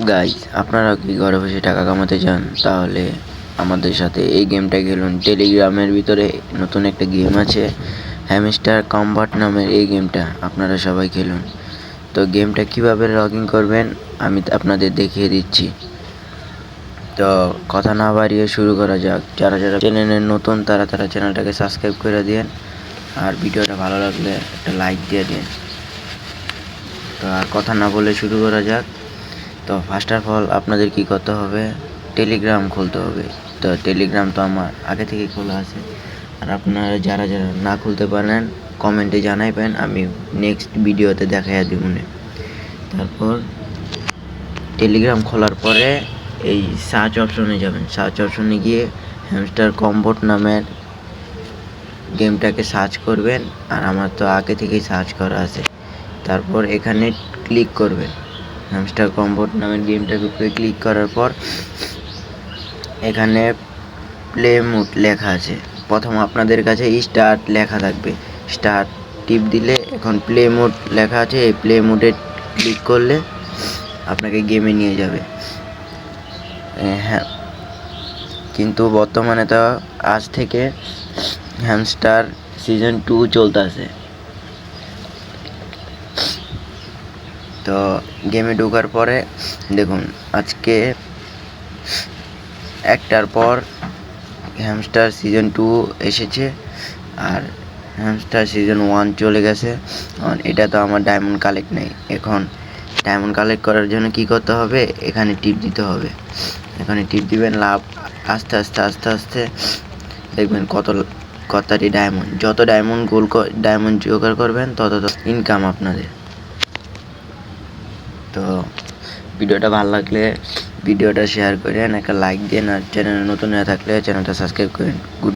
Guys আপনারা কি ঘরে বসে টাকা কামাতে চান? তাহলে আমাদের সাথে এই গেমটা খেলুন। টেলিগ্রামের ভিতরে নতুন একটা গেম আছে হ্যামস্টার কম্বাট নামের এই গেমটা আপনারা সবাই খেলুন। তো গেমটা কীভাবে লগ ইন করবেন, আমি আপনাদের দেখিয়ে দিচ্ছি। তো কথা না বাড়িয়ে শুরু করা যাক। যারা যারা চ্যানেলের নতুন, তারা তারা চ্যানেলটাকে সাবস্ক্রাইব করে দিন আর ভিডিওটা ভালো লাগলে একটা লাইক দিয়ে দিন। তো আর কথা না বলে শুরু করা যাক। তো ফার্স্ট অফ অল আপনাদের কি করতে হবে? টেলিগ্রাম খুলতে হবে। তো টেলিগ্রাম তো আমার আগে থেকেই খোলা আছে। আর আপনারা যারা যারা না খুলতে পারেন কমেন্টে জানাইবেন, আমি নেক্সট ভিডিওতে দেখাইয়া দিব তারপর টেলিগ্রাম খোলার পরে এই সার্চ অপশনে যাবেন। সার্চ অপশনে গিয়ে হ্যামস্টার কম্বোট নামের গেমটাকে সার্চ করবেন। আর আমার তো আগে থেকেই সার্চ করা আছে। তারপর এখানে ক্লিক করবেন। হ্যামস্টার কম্বোট নামের গেমটার উপরে ক্লিক করার পর, এখানে প্লে মুড লেখা আছে। প্রথম আপনাদের কাছে স্টার্ট লেখা থাকবে। স্টার্ট টিপ দিলে এখন প্লে মোড লেখা আছে। এই প্লে মোডে ক্লিক করলে আপনাকে গেমে নিয়ে যাবে। হ্যাঁ। কিন্তু বর্তমানে তো আজ থেকে হ্যামস্টার সিজন টু চলতেছে। তো গেমে ঢোকার পরে, দেখুন, আজকে একটার পর হ্যামস্টার সিজন টু এসেছে আর হ্যামস্টার সিজন ওয়ান চলে গেছে। এটা তো আমার ডায়মন্ড কালেক্ট নেই। এখন ডায়মন্ড কালেক্ট করার জন্য কি করতে হবে? এখানে টিপ দিতে হবে। এখানে টিপ দিবেন, লাভ আস্তে আস্তে আস্তে আস্তে। দেখবেন কত, কতটি ডায়মন্ড যত ডায়মন্ড গোল ডায়মন্ড জোগাড় করবেন, তত তত ইনকাম আপনাদের। তো ভিডিওটা ভালো লাগলে ভিডিওটা শেয়ার করেন একটা লাইক দিন আর চ্যানেলে নতুন হয়ে থাকলে চ্যানেলটা সাবস্ক্রাইব করেন গুড